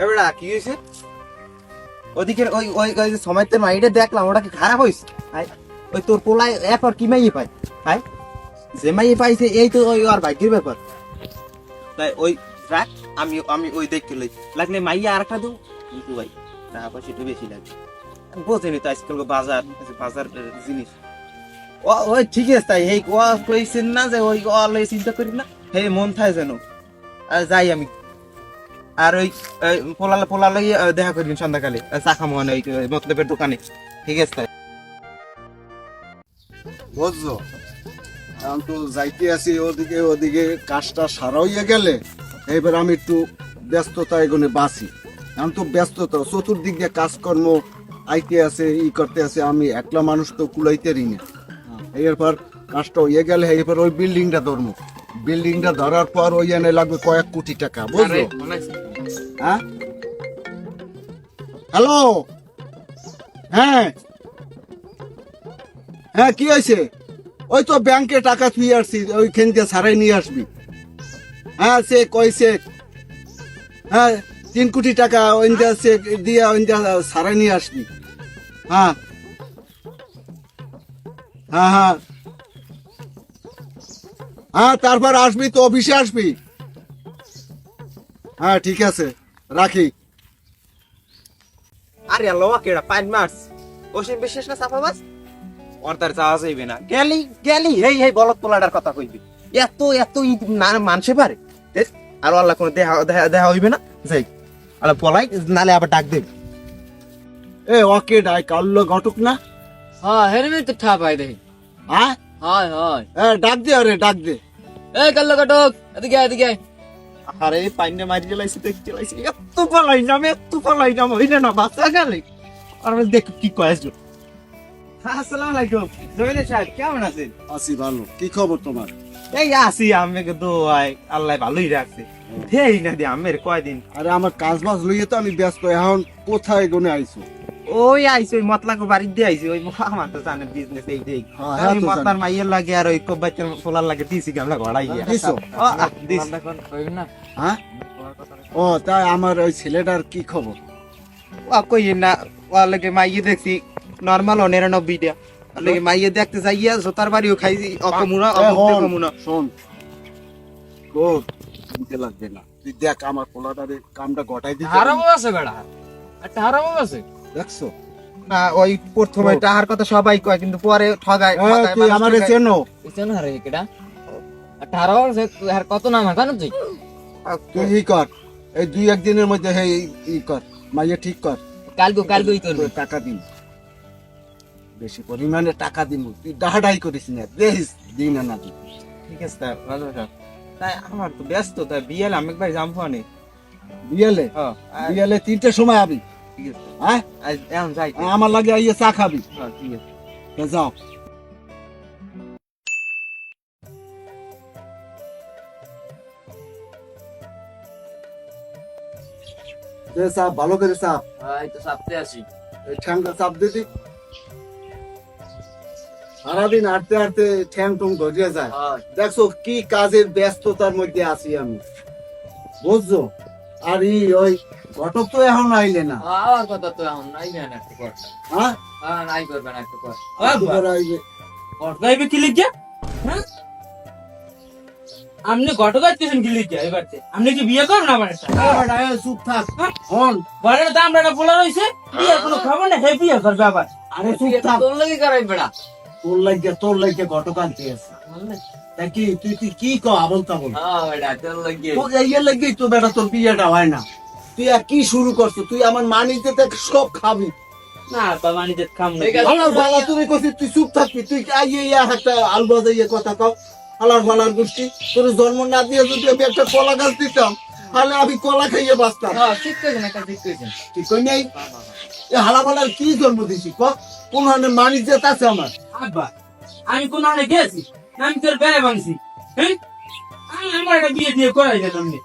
এবারে কি হয়েছে? ওদিকে ওই ওই ওই সময়তে মাইডে দেখলাম, ওটা কি খারাপ হয়েছে? হাই, ওই তোর পোলায় এরপর কি মাইয়ে পাই হাই, যে মাইয়ে পাইছে, এই তো ওই আর ভাগ্যের ব্যাপার। তাই ওই রাখ, আমি আমি ওই দেখতে লই। লাগলে মাইয়া আর একটা দেবো ভাই, টাকা পয়সা একটু বেশি লাগে। বোঝেনি তো আজকাল বাজার বাজার জিনিস। ও ওই ঠিক আছে, তাই এই ও কইছেন না যে ওই লই চিন্তা করি না। হে, মন থাকে যেন। আর যাই আমি আর ওই পোলা পোলা লই দেখা করিন সন্ধ্যাকালে। চা খামো মানে ওই মতলবের দোকানে। ঠিক আছে? বুঝছ? এখন তো যাইতে আছি ওদিকে ওদিকে কাজটা সারা হইয়া গেলে এবার আমি একটু ব্যস্ততা এগুনে বাঁচি এখন তো ব্যস্ততা, চতুর্দিক দিয়ে কাজকর্ম আইতে আছে ই করতে আছে আমি একলা মানুষ তো কুলাইতে রি না। এরপর কাজটা হইয়া গেলে এরপর ওই বিল্ডিংটা ধরবো বিল্ডিংটা ধরার পর ওই এনে লাগবে কয়েক কোটি টাকা বুঝলো? হ্যাঁ? হ্যালো? হ্যাঁ? হ্যাঁ কি হয়েছে? ওই তো ব্যাংকে টাকা থুই আসছি ওইখান দিয়ে সারাই নিয়ে আসবি। হ্যাঁ সে কইছে হ্যাঁ তিন কোটি টাকা ওই সে দিয়ে ওইটা সারাই নিয়ে আসবি। হ্যাঁ। হ্যাঁ হ্যাঁ। হ্যাঁ তারপর আসবি তো অফিসে আসবি। হ্যাঁ ঠিক আছে রাখি। আরে আল্লাহ কেডা পাইন মার্স ওসিম বিশেষ না সাফা বাস? ওর তার চাওয়া যাইবে না। গেলি গেলি এই এই বলদ পোলাটার কথা কইবি। এত এত না মানছে পারে? আর আল্লাহ কোনো দেখা দেখা হইবে না? যাই। আল্লাহ পলাই নালে আবার ডাক দেবে এ ওকে ডাই কাল্লো ঘটক না। হ্যাঁ হেরমে তো ঠা পাই দেখি। হ্যাঁ? হয় হয়। এ, ডাক দে আরে ডাক দে। এই কাল্লো কাটক এদিকে এদিকে। আরে পাইনে মারি গেলাইছি দেখ গেলাইছি। এত পালাই না আমি এত পালাই না হইলে না বাচ্চা গেলে। আর আমি দেখ কি কয়েছ আসসালামু আলাইকুম জমিনে সাহেব কেমন আছেন? আছি ভালো। কি খবর তোমার? এই আসি আমি দোয়াই আল্লাহ ভালোই রাখছে। হেই না দি আমের কয়দিন। আরে আমার কাজ বাজ লইয়ে তো আমি ব্যস্ত এখন কোথায় গনে আইছো? ওই আইছে ওই মতলাকে বাড়ি দিয়ে আইছে ওই আমার তো জানে বিজনেস এই দেই হ্যাঁ, হ্যাঁ ওই মতলার মাইয়ের লাগে আর ওই কব্বাইতের ফোলার লাগে দিছি গামলা ঘড়াই গিয়া। দিছো? দিছি। না? হ্যাঁ? ও তাই আমার ওই ছেলেটার কি খবর? ও কই না ও লাগে মাইয়ে দেখছি নরমাল ও নিরানব্বইটা। আর লাগে মাইয়ে দেখতে যাইয়া জোতার বাড়িও খাইছি অকমুনা অকমুনা শোন। তোর লাগবে না। তুই দেখ আমার পোলাটারে কামটা গটাই দিতে হারামো আছে বেড়া। একটা আছে। দেখছ? না ওই প্রথমে টাহার কথা সবাই কয় কিন্তু পরে ঠগায় তুই আমারে ঠগায়। চেনো? হারে কেডা? একটা হারামো আর কত নাম জানো তুই? তুই ই কর। এই দুই একদিনের মধ্যে হে ই কর মাইয়ে ঠিক কর। কালগো কালগোই করবি। টাকা দিন। বেশি পরিমাণে টাকা দিন। তুই ডাহাডাই করিস না দেখিস দিন না দিন। ঠিক আছে তাই ভালো সব তাই আমার তো ব্যস্ত তাই বিয়েল আমি একবার অনেক বিয়ালে? হ্যাঁ বিয়ালে তিনটের সময় আবি। হ্যাঁ? এখন যাই আমার লাগে আইয়ে চা খাবি। হ্যাঁ ঠিক আছে। যাও। ভালো করে চাপ এই তো সাপতে আছি। ঠ্যাংটা চাপ দিদি সারাদিন হাঁটতে হাঁটতে ঠ্যাং টুং ধরিয়ে যায়। হয়। দেখছ কি কাজের ব্যস্ততার মধ্যে আছি আমি। বুঝছ? আর ই ওই ঘটক তো এখন আইলে না। আমার কথা তো এখন না একটা কর। হ্যাঁ? হ্যাঁ নাই করবে না একটা কর। দুবার আইবে। কি হ্যাঁ? আপনি ঘটকাইতেছেন কি এবারতে আপনি কি বিয়ে করেন আমার একটা এবার চুপ থাক। হন। ঘরের দাম রয়েছে বিয়ের কোনো খবর নেই হে বিয়ে করবে আবার। আরে চুপ থাক। তোর লাগি করাই বেড়া তোর লাগে তোর লাগে ঘটক আনতে আছে। তুই তুই কি কো আবল তাবল? লাগেই তো বেটা তোর বিয়েটা হয় না। তুই আর কি শুরু করছ? তুই আমার মানিতে সব খাবি। না বাবা খাম না। ঠিক আছে। হালার বালা তুমি কইছিস তুই চুপ থাকবি। তুই আইয়ে ইয়া একটা আলু বাজাইয়ে কথা কও? হালার বালার গোষ্ঠী তোর জন্ম না দিয়ে যদি আমি একটা কলা গাছ দিতাম তাহলে আমি কলা খাইয়ে বাঁচতাম। হ্যাঁ ঠিক কই নাই? কি জন্ম দিছি ক কোন মানি জেত আছে আমার? আব্বা আমি কোন গেছি? আমি তোর বেড়ে ভাঙছি হ্যাঁ আমি আমার একটা বিয়ে দিয়ে করাই দিলাম নে।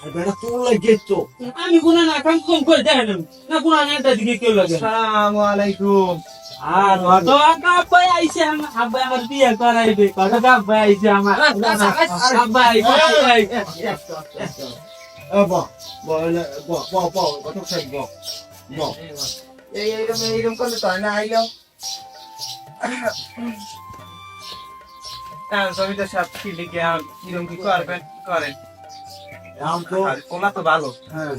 আর বেটা তোর লাগে তো আমি কোন না কাম কম করে দেখালাম না একটা দিকে কেউ লাগে। আসসালামু আলাইকুম আর কত আব্বাই আইছে আব্বাই আমার বিয়ে করাইবে কত আব্বাই আইছে আমার আব্বাই আব্বাই বহ এই এইরকম এইরকম করলে তো হয় না আইলো হ্যাঁ জমিতে সব কি লিখে কিরম কি করবেন? করেন। এখন তো আর কোলা তো ভালো। হ্যাঁ।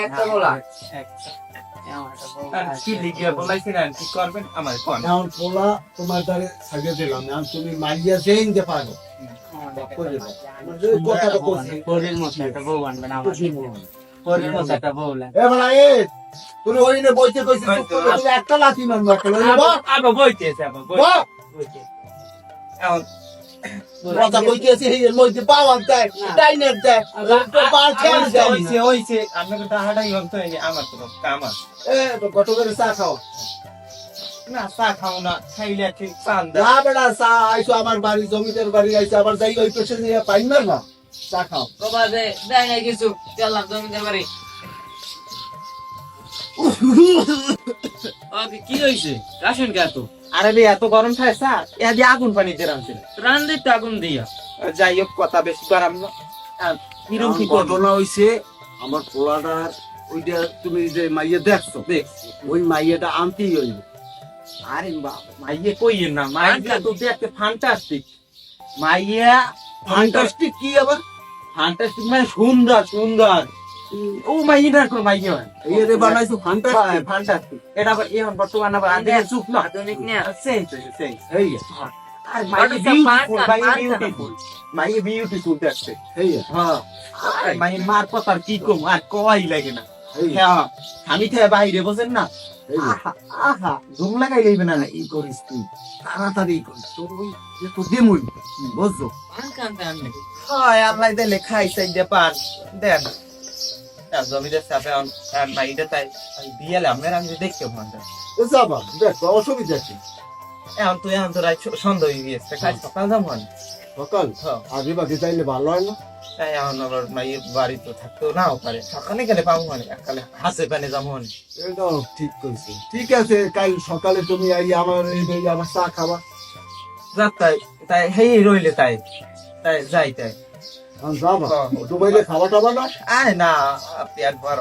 একটা কি লিখে বলাইছিলেন কি করবেন? আমার কোন? পোলা তোমার দ্বারে সাজিয়ে দিলাম। তুমি মাইয়া যেই নিতে পারো। কথাটা বলছি পরের মতো একটা বউ আনবেন আমার খুশি হয়। পরের মতো একটা বউ এ বেলা তুমি ওই বইতে কইছিস একটা লাথি মারবা আবার বইতেছে আবার বইতে। কথা কইতেছি এর মধ্যে পাওয়ার দেয় ডাইনের দেয় পার খেয়াল দেয়। ওইছে ওইছে আপনাকে টাকাটাই ভাবতে আমার তো কাম আছে এ তো কত করে চা খাও। না চা খাও না খাইলে ঠিক চান না বেড়া চা আইসো আমার বাড়ি জমিদার বাড়ি আইসো আবার যাই ওই নিয়ে না। চা খাও। বাবা দে দেয় না কিছু চললাম জমিদার বাড়ি। ওকে কি হয়েছে রাশন কে তো আরে এত গরম থাকে স্যার। এ দিয়ে আগুন পানি দিয়ে রাখছিল রান দিতে আগুন দিয়া। যাই হোক কথা বেশি গরম না। কিরম কি ঘটনা আমার পোলাটার ওইটা তুমি যে মাইয়ে দেখছ দেখ ওই মাইয়াটা আনতেই হইবে আরে বাবা মাইয়ে কইয়েন না মাইয়া তো দেখতে ফান্টাস্টিক মাইয়া ফান্টাস্টিক কি আবার? ফান্টাস্টিক মানে সুন্দর সুন্দর। ও মাইয়া কোন মাইয়া হয়? এই রে বানাইছো ফান্টাস্টিক এটা এখন বর্তমান আবার আদিকে যুগ না? আধুনিক নিয়ে সেই সেই এই আর the বিউটিফুল Part বিউটিফুল মাইয়া বিউটিফুল দেখতে এই হ্যাঁ। মাইয়া মার কি কম? আর কই লাগে না। হ্যাঁ আমি থেকে বাইরে বসেন না? আহা ঘুম লাগাই লইবে না এই করিস তুই। তাড়াতাড়ি তোর ওই যে তো বুঝছ? হয় আল্লাহ দেন। আর জমিদের সাথে আর মাইটা তাই বিয়ালে আপনার আমি দেখতে এ যাবা দেখ অসুবিধা কি? এখন তুই এখন তোরা সন্দেহ হয়ে গিয়েছে কাজ সকাল যাব সকাল? হ্যাঁ। আগে বাকি চাইলে ভালো হয় না? তাই এখন আবার মাই বাড়ি তো থাকতেও নাও পারে। সকালে গেলে পাবো মানে এককালে হাসে পানে যাব মানে। এটাও ঠিক কইছে। ঠিক আছে কাল সকালে তুমি আই আমার এই এই আমার চা খাবা। যা তাই তাই হেই রইলে তাই। তাই যাই তাই। খাওয়া টাবা না? আয় না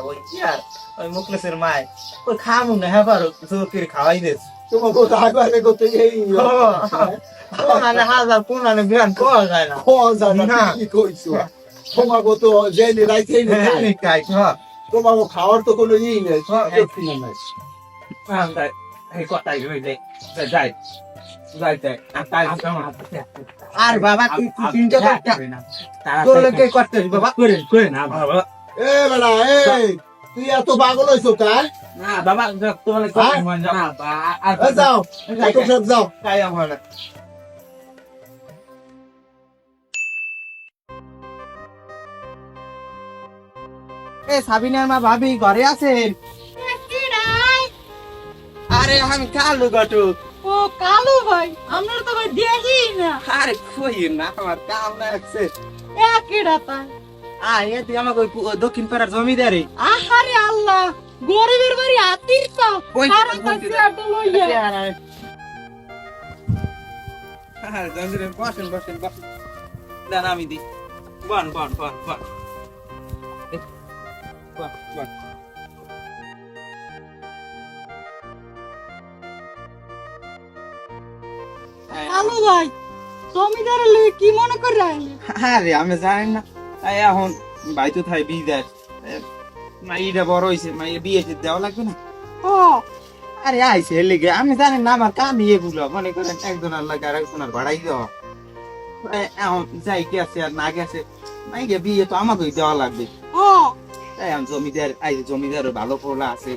ওই কি আর ওই মুখলেসের মায়। ওই খামু না হ্যাঁ পারো জোর করে খাওয়াই দিস। তোমার কথা আগে আগে করতে এই কোনানে হাজার কোনানে বিরান পাওয়া যায় না। খাওয়া যায় না না। কি কইছো। তোমাকে তো জেনে রাইতেই না হ্যাঁ, তাই হ্যাঁ খাওয়ার তো কোনো ই নেই। নাই। হ্যাঁ, এই কথাই রইলে। যাই যাই যাই যাই আর তাই আর বাবা তুই তুই তিনটা বাবা। না বাবা এ বেলা এই তুই এত পাগল হইছো কার না বাবা তোমার হ্যাঁ? না বা আর এ যাও সব যাও তাই আমার এ সাবিনার মা ভাবি ঘরে আছেন? আরে আমি কালু গটু ও কালু ভাই আমরা তো ভাই দেখি না। আরে কই না আমার কাম না আছে একই রাতা আ এ তুই আমাকে ওই দক্ষিণ পাড়ার জমিদারি। আহারে আল্লাহ গরিবের বাড়ি আতির পাও ওই- আর ওই- লইয়া। আরে জমিদারি বসেন বসেন বসেন। দেন আমি দি বন বন বন বন। বন ভাই। জমিদার লই কি মনে করে আইলে? আরে আমি জানি না। তাই এখন ভাই তো থাই বিদার মাইটা বড় হয়েছে মাইয়া বিয়ে টিয়ে দেওয়া লাগবে না? ও। আরে আইসে এর লিগে। আমি জানি না আমার কামই এগুলো মনে করেন একজনের লাগে আর একজনের ভাড়াই দেওয়া এখন যাই গেছে আর না গেছে মাইকে বিয়ে তো আমাকেই দেওয়া লাগবে। ও। তাই আমি জমিদার আই জমিদার ভালো পোলা আছে।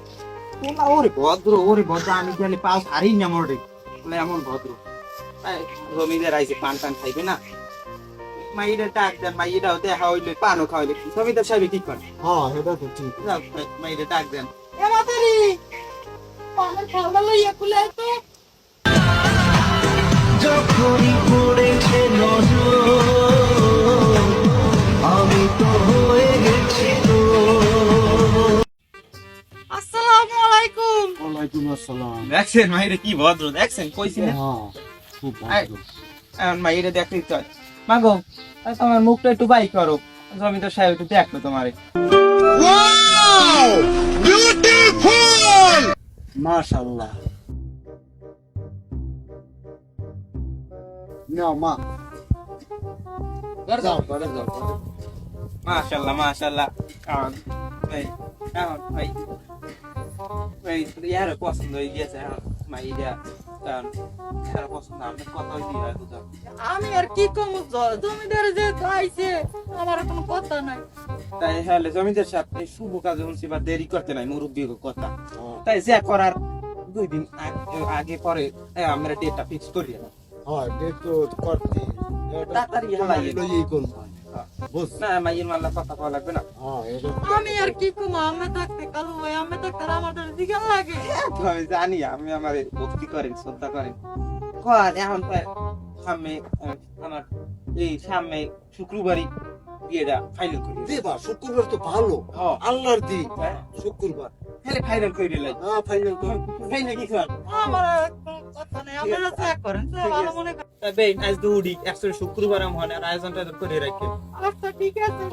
পোলা ওরে ভদ্র ওরে ভদ্র আমি গেলে পাও হারি না মরে। বলে এমন ভদ্র। জমিদার আইসে পান টান খাইবে না? মাইটা ডাক দেন মাইটাও দেখা হইলে পানও খাওয়াইলে জমিদার সাহেব কি করে হ্যাঁ এটা তো ঠিক। যাও, মাইটা ডাক দেন এমাতারি পানের খালটা লইয়া কুলে তো। আসসালামু আলাইকুম। ওয়ালাইকুম আসসালাম। দেখছেন মাইরে কি ভদ্র দেখছেন? কইছি না হ্যাঁ। খুব আই- ভালো। এখন মাইরে দেখতেই তো মাগো তোমার মুখটা একটু বাই করো। জমিদার সাহেব একটু দেখল তোমারে। মাশাল্লাহ নাও মা। যাও ঘরে যাও। মাশাল্লাহ মাশাল্লাহ কারণ ভাই কারণ ভাই। ভাই ইয়ার পছন্দ হয়ে গিয়েছে এখন আমি দিয়ে আর কি কম জমিদার যে আইছে আমার কোনো কথা নাই। তাই হলে জমিদার সাহেব এই শুভ কাজে শুনছি বা দেরি করতে নাই মুরব্বী কথা। তাই যে করার দুই দিন আগ- আগে পরে আমরা ডেটটা ফিক্স করি হয় ডেট তো করতে। তাড়াতাড়ি হালাই লইই কোন বুঝ। না মাইয়ের মাল্লা কথা কওয়া লাগবে না। হ্যাঁ আমি আর কি কম? আমি থাকতে কালু ভাই আমি থাকতে আমাদের দিকে লাগে। আমি জানি আমি আমার ভক্তি করেন শ্রদ্ধা করেন। কর এখন তো সামনে আমার এই সামনে শুক্রবারই বিয়েটা ফাইনাল করি দেবা। শুক্রবার তো ভালো। হ্যাঁ। আল্লাহর দিন। শুক্রবার। তাহলে ফাইনাল করে দিলাই। হ্যাঁ ফাইনাল কি কর? আমার মনে আজ শুক্রবার হয় আর আয়োজনটা করে রাখি। আচ্ছা ঠিক আছে।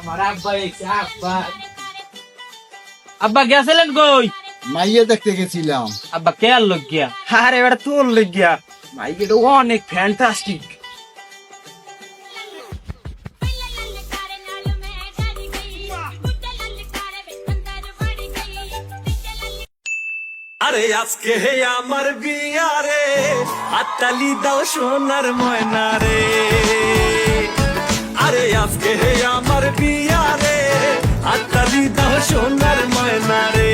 আমার আব্বা এসে আব্বা। আব্বা গেছিলেন কই? মাইয়া দেখতে গেছিলাম। আব্বা কে আর লোক গিয়া আরে এবার তোর লেগিয়া ভাই এটা অনেক ফ্যান্টাস্টিক আরে আজকে আমার বিয়ারে হাততালি দাও সোনার ময়না রে। আরে আজকে আমার বিয়ারে হাততালি দাও সোনার ময়না রে।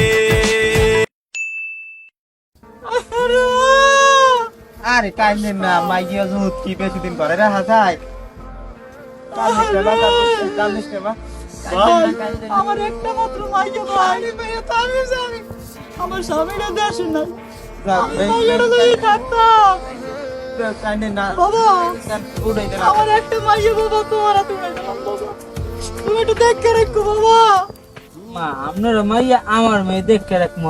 আরে কাইলেন না মাইয়া জুত কি বেশি দিন পরে রাখা যায়। আমার একটা মাত্র মাইকে ভাই। মেয়ে তো আমি আমার স্বামীরা দেশে নাই। আমার একটা মাইয়া বাবা তোমার তুমি একটু দেখে রাখো বাবা। মা আপনার মাইয়া আমার মেয়ে দেখে রাখব